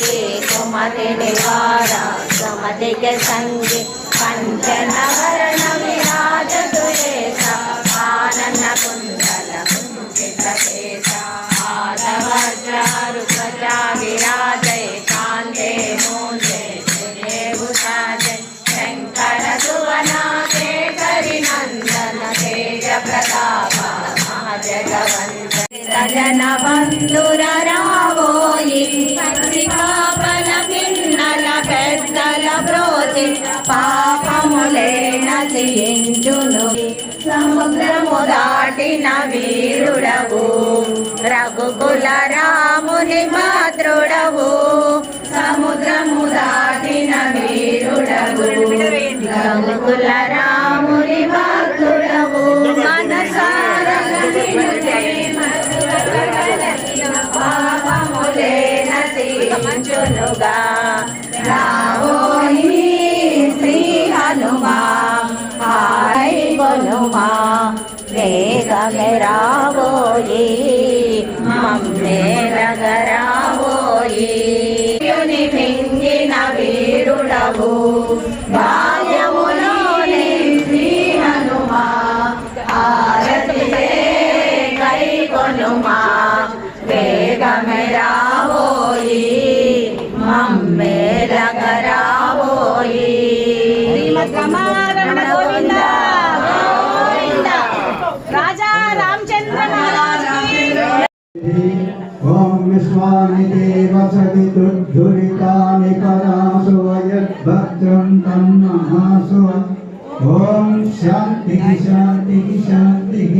ಸಂಗೇ ಸುಮತಿಗೆ ವಾರ ಸುಮತಿಗೆ ಸಂಗೇ ಪಂಚನವರಣ ವಿರಾಜ ಸುರೇಶ ಆನಂದ ಕುಂದಲ ಕುಂಚಿತ ಕೇಶ ಆದವಜ್ರಾರು ಪ್ರಜಾ ವಿರಾಜಯ ಕಾಂದೇ ಮೂಲೆ ದೇವು ಸಾಜಯ ಶಂಕರ ಸುವನ ಕೇಸರಿ ನಂದನ ತೇಜ ಪ್ರತಾಪ ಮಹಾಜಗವಂತ ಜನ ಬಂಧುರ బ్రోచి పాపములే నశించును సముద్రము దాటిన వీరుడవు. రఘుకుల రాముని మాతృడవు సముద్రము దాటిన వీరుడవు. రఘుకుల రాముని మాతృడవు మనసార పాపములే వేగమే రావోయి మింగిన వీరుడవు బాల్యములోని శ్రీ హనుమా ఆరతి కై వేగమే ॐ देव देवसति दुर्धुरितानि परासु यद्भद्रं तं महासु। शांति शान्तिः शान्तिः शान्तिः।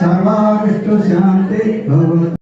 सर्वाविष्टुशान्तिर्भवतु